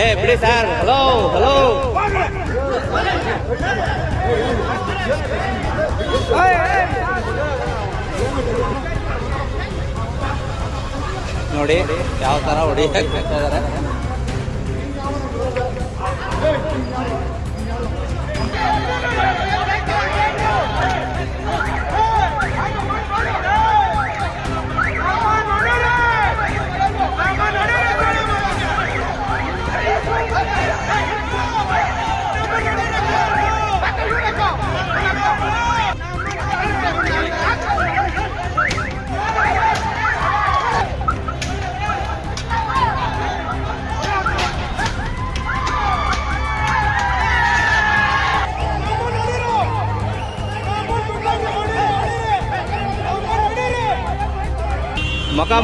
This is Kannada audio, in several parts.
ಏ ಬಿಡಿ ಸರ್ ಹಲೋ ಹಲೋ ನೋಡಿ ಯಾವ ತರ ಹೊಡಿಯಕ್ಕೆ ಇದ್ದಾರೆ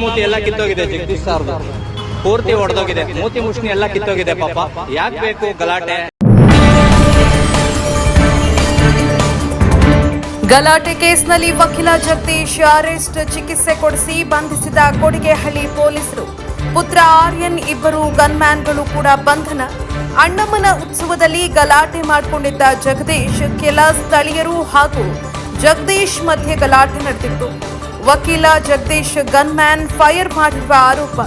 ಮೂತಿ ಎಲ್ಲ ಕಿತ್ತೋಗಿದೆ ಜಗದೀಶ್ ಸರ್ ಪೂರ್ತಿ ಹೊಡೆದೋಗಿದೆ ಮೂತಿ ಮುಷ್ಣಿ ಎಲ್ಲ ಕಿತ್ತೋಗಿದೆ ಪಾಪ. ಯಾಕೆ ಬೇಕು ಗಲಾಟೆ? ಗಲಾಟೆ ಕೇಸ್ನಲ್ಲಿ ವಕೀಲ ಜಗದೀಶ್ ಅರೆಸ್ಟ್ ಚಿಕಿತ್ಸೆ ಕೊಡಿಸಿ ಬಂಧಿಸಿದ ಕೊಡಿಗೆಹಳ್ಳಿ ಪೊಲೀಸರು. ಪುತ್ರ ಆರ್ಯನ್ ಇಬ್ಬರು ಗನ್ಮ್ಯಾನ್ಗಳು ಕೂಡ ಬಂಧನ. ಅಣ್ಣಮ್ಮನ ಉತ್ಸವದಲ್ಲಿ ಗಲಾಟೆ ಮಾಡಿಕೊಂಡಿದ್ದ ಜಗದೀಶ್ ಕೆಲ ಸ್ಥಳೀಯರು ಹಾಗೂ ಜಗದೀಶ್ ಮಧ್ಯೆ ಗಲಾಟೆ ನಡೆದಿತ್ತು. ವಕೀಲ ಜಗದೀಶ್ ಗನ್ಮ್ಯಾನ್ ಫೈರ್ ಮಾಡಿರುವ ಆರೋಪ.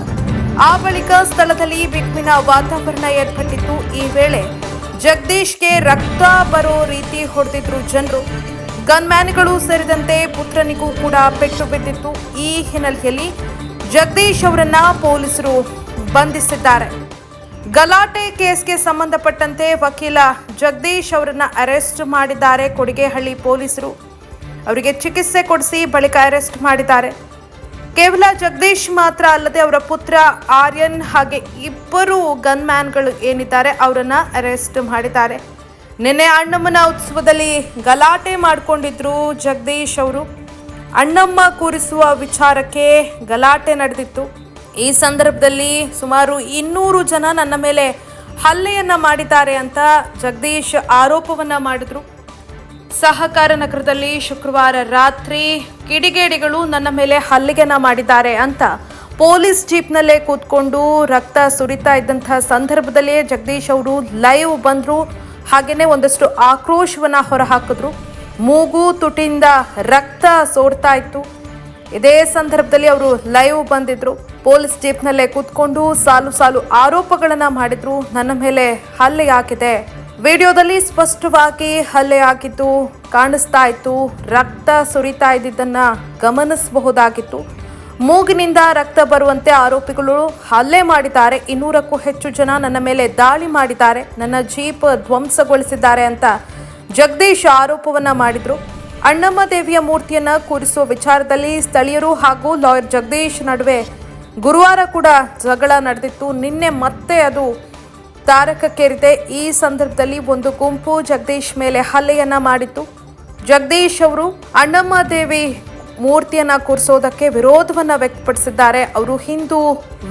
ಆ ಬಳಿಕ ಸ್ಥಳದಲ್ಲಿ ಬಿಗುವಿನ ವಾತಾವರಣ ಏರ್ಪಟ್ಟಿತ್ತು. ಈ ವೇಳೆ ಜಗದೀಶ್ಗೆ ರಕ್ತ ಬರೋ ರೀತಿ ಹೊಡೆದಿದ್ರು ಜನರು. ಗನ್ಮ್ಯಾನ್ಗಳು ಸೇರಿದಂತೆ ಪುತ್ರನಿಗೂ ಕೂಡ ಪೆಟ್ಟು ಬಿದ್ದಿತ್ತು. ಈ ಹಿನ್ನೆಲೆಯಲ್ಲಿ ಜಗದೀಶ್ ಅವರನ್ನ ಪೊಲೀಸರು ಬಂಧಿಸಿದ್ದಾರೆ. ಗಲಾಟೆ ಕೇಸ್ಗೆ ಸಂಬಂಧಪಟ್ಟಂತೆ ವಕೀಲ ಜಗದೀಶ್ ಅವರನ್ನ ಅರೆಸ್ಟ್ ಮಾಡಿದ್ದಾರೆ ಕೊಡಿಗೆಹಳ್ಳಿ ಪೊಲೀಸರು. ಅವರಿಗೆ ಚಿಕಿತ್ಸೆ ಕೊಡಿಸಿ ಬಳಿಕ ಅರೆಸ್ಟ್ ಮಾಡಿದ್ದಾರೆ. ಕೇವಲ ಜಗದೀಶ್ ಮಾತ್ರ ಅಲ್ಲದೆ ಅವರ ಪುತ್ರ ಆರ್ಯನ್ ಹಾಗೆ ಇಬ್ಬರು ಗನ್ಮ್ಯಾನ್ಗಳು ಏನಿದ್ದಾರೆ ಅವರನ್ನು ಅರೆಸ್ಟ್ ಮಾಡಿದ್ದಾರೆ. ನಿನ್ನೆ ಅಣ್ಣಮ್ಮನ ಉತ್ಸವದಲ್ಲಿ ಗಲಾಟೆ ಮಾಡಿಕೊಂಡಿದ್ರು ಜಗದೀಶ್ ಅವರು. ಅಣ್ಣಮ್ಮ ಕೂರಿಸುವ ವಿಚಾರಕ್ಕೆ ಗಲಾಟೆ ನಡೆದಿತ್ತು. ಈ ಸಂದರ್ಭದಲ್ಲಿ ಸುಮಾರು ಇನ್ನೂರು ಜನ ನನ್ನ ಮೇಲೆ ಹಲ್ಲೆಯನ್ನು ಮಾಡಿದ್ದಾರೆ ಅಂತ ಜಗದೀಶ್ ಆರೋಪವನ್ನ ಮಾಡಿದ್ರು. ಸಹಕಾರ ನಗರದಲ್ಲಿ ಶುಕ್ರವಾರ ರಾತ್ರಿ ಕಿಡಿಗೇಡಿಗಳು ನನ್ನ ಮೇಲೆ ಹಲ್ಲಿಗೆನ ಮಾಡಿದ್ದಾರೆ ಅಂತ ಪೊಲೀಸ್ ಜೀಪ್ನಲ್ಲೇ ಕೂತ್ಕೊಂಡು ರಕ್ತ ಸುರಿತಾ ಇದ್ದಂಥ ಸಂದರ್ಭದಲ್ಲಿಯೇ ಜಗದೀಶ್ ಅವರು ಲೈವ್ ಬಂದರು. ಹಾಗೇನೆ ಒಂದಷ್ಟು ಆಕ್ರೋಶವನ್ನ ಹೊರಹಾಕಿದ್ರು. ಮೂಗು ತುಟಿಯಿಂದ ರಕ್ತ ಸೋಡ್ತಾ ಇತ್ತು. ಇದೇ ಸಂದರ್ಭದಲ್ಲಿ ಅವರು ಲೈವ್ ಬಂದಿದ್ರು. ಪೊಲೀಸ್ ಜೀಪ್ನಲ್ಲೇ ಕೂತ್ಕೊಂಡು ಸಾಲು ಸಾಲು ಆರೋಪಗಳನ್ನ ಮಾಡಿದ್ರು. ನನ್ನ ಮೇಲೆ ಹಲ್ಲೆ ಆಗಿದೆ ವಿಡಿಯೋದಲ್ಲಿ ಸ್ಪಷ್ಟವಾಗಿ ಹಲ್ಲೆ ಆಗಿದ್ದು, ಕಾಣಿಸ್ತಾ ಇತ್ತು, ರಕ್ತ ಸುರಿತಾ ಇದ್ದಿದ್ದನ್ನ ಗಮನಿಸಬಹುದಾಗಿತ್ತು. ಮೂಗಿನಿಂದ ರಕ್ತ ಬರುವಂತೆ ಆರೋಪಿಗಳು ಹಲ್ಲೆ ಮಾಡಿದ್ದಾರೆ. ಇನ್ನೂರಕ್ಕೂ ಹೆಚ್ಚು ಜನ ನನ್ನ ಮೇಲೆ ದಾಳಿ ಮಾಡಿದ್ದಾರೆ. ನನ್ನ ಜೀಪ್ ಧ್ವಂಸಗೊಳಿಸಿದ್ದಾರೆ ಅಂತ ಜಗದೀಶ್ ಆರೋಪವನ್ನ ಮಾಡಿದ್ರು. ಅಣ್ಣಮ್ಮ ದೇವಿಯ ಮೂರ್ತಿಯನ್ನ ಕೂರಿಸುವ ವಿಚಾರದಲ್ಲಿ ಸ್ಥಳೀಯರು ಹಾಗೂ ಲಾಯರ್ ಜಗದೀಶ್ ನಡುವೆ ಗುರುವಾರ ಕೂಡ ಜಗಳ ನಡೆದಿತ್ತು. ನಿನ್ನೆ ಮತ್ತೆ ಅದು ತಾರಕಕ್ಕೇರಿದೆ ಈ ಸಂದರ್ಭದಲ್ಲಿ ಒಂದು ಗುಂಪು ಜಗದೀಶ್ ಮೇಲೆ ಹಲ್ಲೆಯನ್ನ ಮಾಡಿತ್ತು. ಜಗದೀಶ್ ಅವರು ಅಣ್ಣಮ್ಮ ದೇವಿ ಮೂರ್ತಿಯನ್ನ ಕೂರಿಸೋದಕ್ಕೆ ವಿರೋಧವನ್ನ ವ್ಯಕ್ತಪಡಿಸಿದ್ದಾರೆ. ಅವರು ಹಿಂದೂ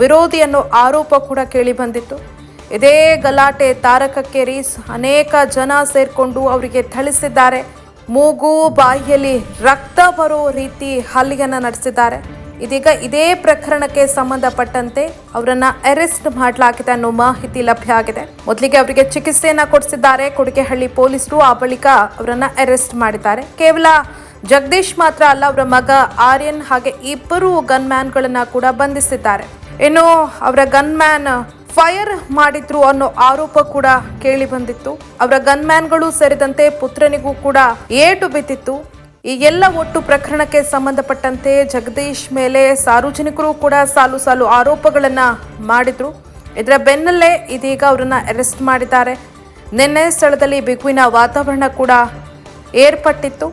ವಿರೋಧಿ ಅನ್ನೋ ಆರೋಪ ಕೂಡ ಕೇಳಿ ಬಂದಿತ್ತು. ಇದೇ ಗಲಾಟೆ ತಾರಕಕ್ಕೇರಿ ಅನೇಕ ಜನ ಸೇರಿಕೊಂಡು ಅವರಿಗೆ ಥಳಿಸಿದ್ದಾರೆ. ಮೂಗು, ಬಾಯಿಯಲ್ಲಿ ರಕ್ತ ಬರೋ ರೀತಿ ಹಲ್ಲೆಯನ್ನ ನಡೆಸಿದ್ದಾರೆ. ಇದೀಗ ಇದೇ ಪ್ರಕರಣಕ್ಕೆ ಸಂಬಂಧಪಟ್ಟಂತೆ ಅವರನ್ನ ಅರೆಸ್ಟ್ ಮಾಡಲಾಗಿದೆ ಅನ್ನೋ ಮಾಹಿತಿ ಲಭ್ಯ ಆಗಿದೆ. ಮೊದಲಿಗೆ ಅವರಿಗೆ ಚಿಕಿತ್ಸೆಯನ್ನ ಕೊಡಿಸಿದ್ದಾರೆ. ಕೊಡಿಗೆಹಳ್ಳಿ ಪೊಲೀಸರು ಆ ಬಳಿಕ ಅವರನ್ನ ಅರೆಸ್ಟ್ ಮಾಡಿದ್ದಾರೆ. ಕೇವಲ ಜಗದೀಶ್ ಮಾತ್ರ ಅಲ್ಲ, ಅವರ ಮಗ ಆರ್ಯನ್ ಹಾಗೆ ಇಬ್ಬರು ಗನ್ಮ್ಯಾನ್ಗಳನ್ನ ಕೂಡ ಬಂಧಿಸಿದ್ದಾರೆ. ಇನ್ನು ಅವರ ಗನ್ಮ್ಯಾನ್ ಫೈರ್ ಮಾಡಿದ್ರು ಅನ್ನೋ ಆರೋಪ ಕೂಡ ಕೇಳಿ ಬಂದಿತ್ತು. ಅವರ ಗನ್ಮ್ಯಾನ್ಗಳು ಸೇರಿದಂತೆ ಪುತ್ರನಿಗೂ ಕೂಡ ಏಟು ಬಿದ್ದಿತ್ತು. ಈ ಎಲ್ಲ ಒಟ್ಟು ಪ್ರಕರಣಕ್ಕೆ ಸಂಬಂಧಪಟ್ಟಂತೆ ಜಗದೀಶ್ ಮೇಲೆ ಸಾರ್ವಜನಿಕರು ಕೂಡ ಸಾಲು ಸಾಲು ಆರೋಪಗಳನ್ನ ಮಾಡಿದ್ರು. ಇದರ ಬೆನ್ನಲ್ಲೇ ಇದೀಗ ಅವರನ್ನ ಅರೆಸ್ಟ್ ಮಾಡಿದ್ದಾರೆ. ನಿನ್ನೆ ಸ್ಥಳದಲ್ಲಿ ಬಿಗುವಿನ ವಾತಾವರಣ ಕೂಡ ಏರ್ಪಟ್ಟಿತ್ತು.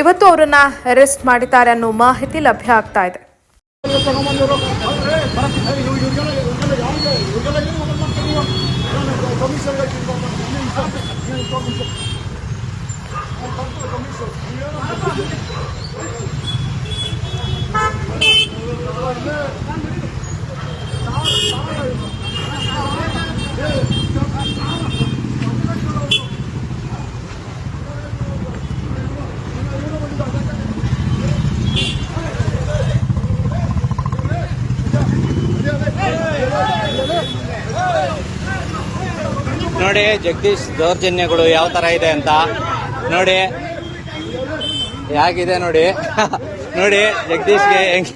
ಇವತ್ತು ಅವರನ್ನ ಅರೆಸ್ಟ್ ಮಾಡಿದ್ದಾರೆ ಅನ್ನೋ ಮಾಹಿತಿ ಲಭ್ಯ ಆಗ್ತಾ ಇದೆ. ಕಮಿಷನ್ ನೋಡಿ ಜಗದೀಶ್ ದೌರ್ಜನ್ಯಗಳು ಯಾವ ತರ ಇದೆ ಅಂತ ನೋಡಿ ಹೇಗಿದೆ ನೋಡಿ. ನೋಡಿ, ಜಗದೀಶ್ಗೆ ಹೆಂಗ್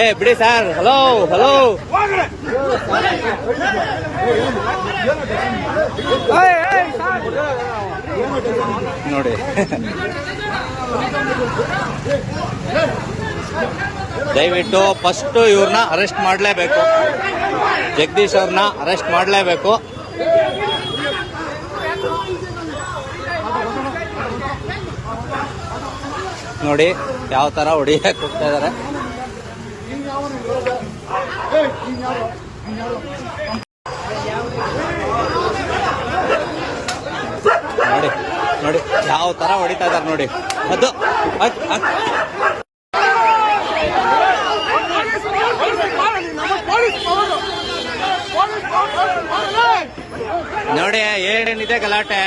ಏ, ಬಿಡಿ ಸರ್. ಹಲೋ ಹಲೋ ನೋಡಿ. ದಯವಿಟ್ಟು ಫಸ್ಟ್ ಇವ್ರನ್ನ ಅರೆಸ್ಟ್ ಮಾಡಲೇಬೇಕು. ಜಗದೀಶ್ ಅವ್ರನ್ನ ಅರೆಸ್ಟ್ ಮಾಡಲೇಬೇಕು. ನೋಡಿ ಯಾವ ತರ ಹೊಡಿಯಕ್ಕೆ ಹೋಗ್ತಾ ಇದಾರೆ. ನೋಡಿ ನೋಡಿ ಯಾವ ತರ ಹೊಡಿತಾ ಇದಾರೆ ನೋಡಿ. ಅದ್- ನೋಡಿ ಏನೇನಿದೆ ಗಲಾಟೆ.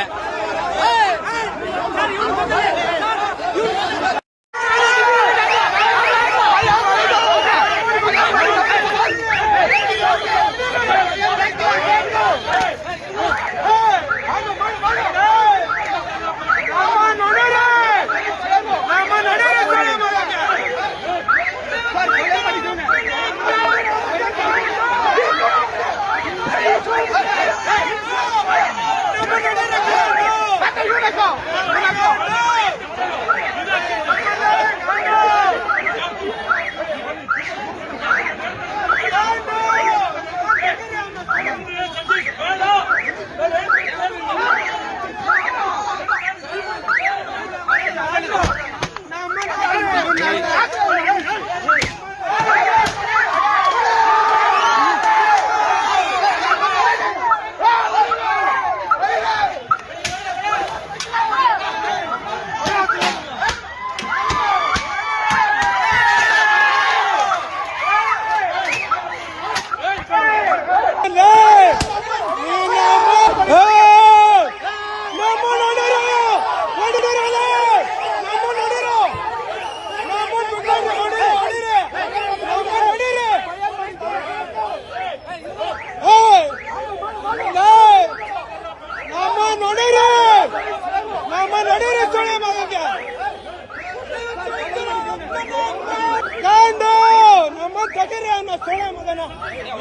ತೆಗಿರಿ ಅನ್ನೋ ಸುಳಿ ಮಗನ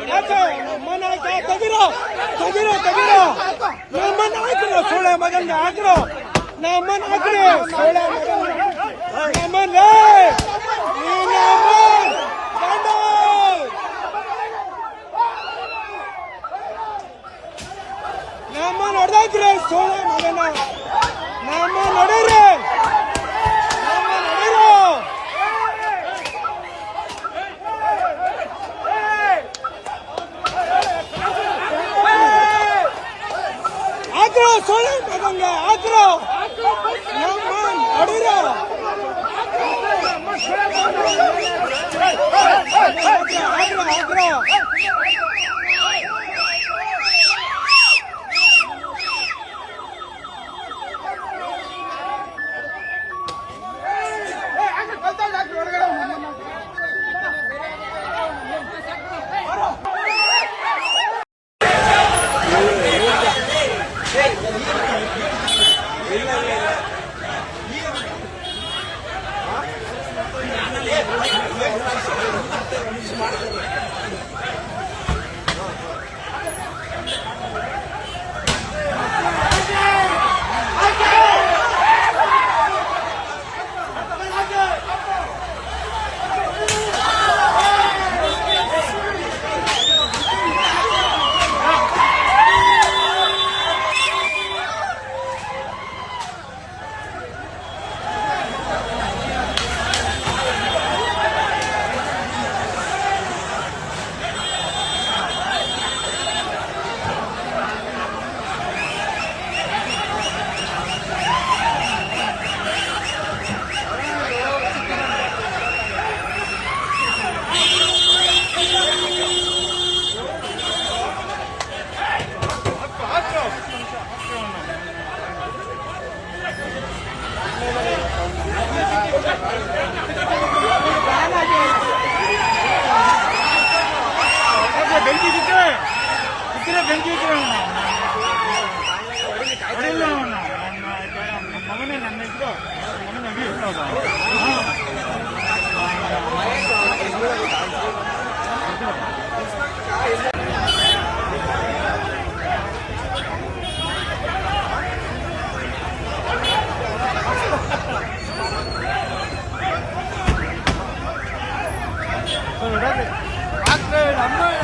ಯಾಕೆ ನಮ್ಮನ್ನ ಹಾಕಿ ತೆಗಿರೋ ತೆಗಿರೋ ತೆಗಿರೋ ನಮ್ಮನ್ನ ಹಾಕಿರೋ ಸುಳೆ ಮಗನ ಹಾಕಿರೋ ನಮ್ಮನ್ನ ಹಾಕ್ರಿ ಸುಳೆ ಮಗನ ನಮ್ಮನ್ನೇ ಈ ನಮ್ಮ ಕಂಡು ನಮ್ಮ ನೋಡ್ದಾಕ್ರಿ ಸೋಳ ಮಗನ ನಮ್ಮ Corinthians! 박근을 남을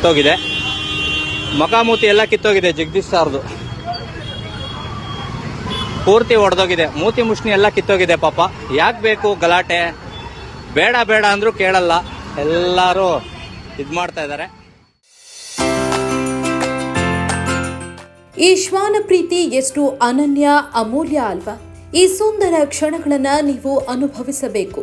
ಕಿತ್ತೋಗಿದೆ. ಮಕಾಮೂತಿ ಎಲ್ಲ ಕಿತ್ತೋಗಿದೆ ಜಗದೀಶ್ ಸಾರ್ದು. ಪೂರ್ತಿ ಒಡೆದೋಗಿದೆ. ಮೂತಿ ಮುಷ್ಣಿ ಎಲ್ಲ ಕಿತ್ತೋಗಿದೆ ಪಾಪ. ಯಾಕೆ ಬೇಕು ಗಲಾಟೆ? ಬೇಡ ಬೇಡ ಅಂದ್ರೂ ಕೇಳಲ್ಲ. ಎಲ್ಲರೂ ಇದು ಮಾಡ್ತಾ ಇದ್ದಾರೆ ಈ ಶ್ವಾನ ಪ್ರೀತಿ ಎಷ್ಟು ಅನನ್ಯ, ಅಮೂಲ್ಯ ಅಲ್ವಾ? ಈ ಸುಂದರ ಕ್ಷಣಗಳನ್ನ ನೀವು ಅನುಭವಿಸಬೇಕು.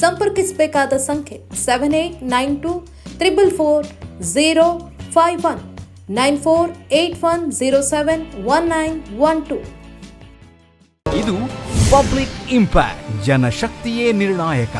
ಸಂಪರ್ಕಿಸಬೇಕಾದ ಸಂಖ್ಯೆ seven eight nine two triple four zero five one nine four eight one zero seven one nine one two ಇದು ಪಬ್ಲಿಕ್ ಇಂಪ್ಯಾಕ್ಟ್, ಜನಶಕ್ತಿಯೇ ನಿರ್ಣಾಯಕ.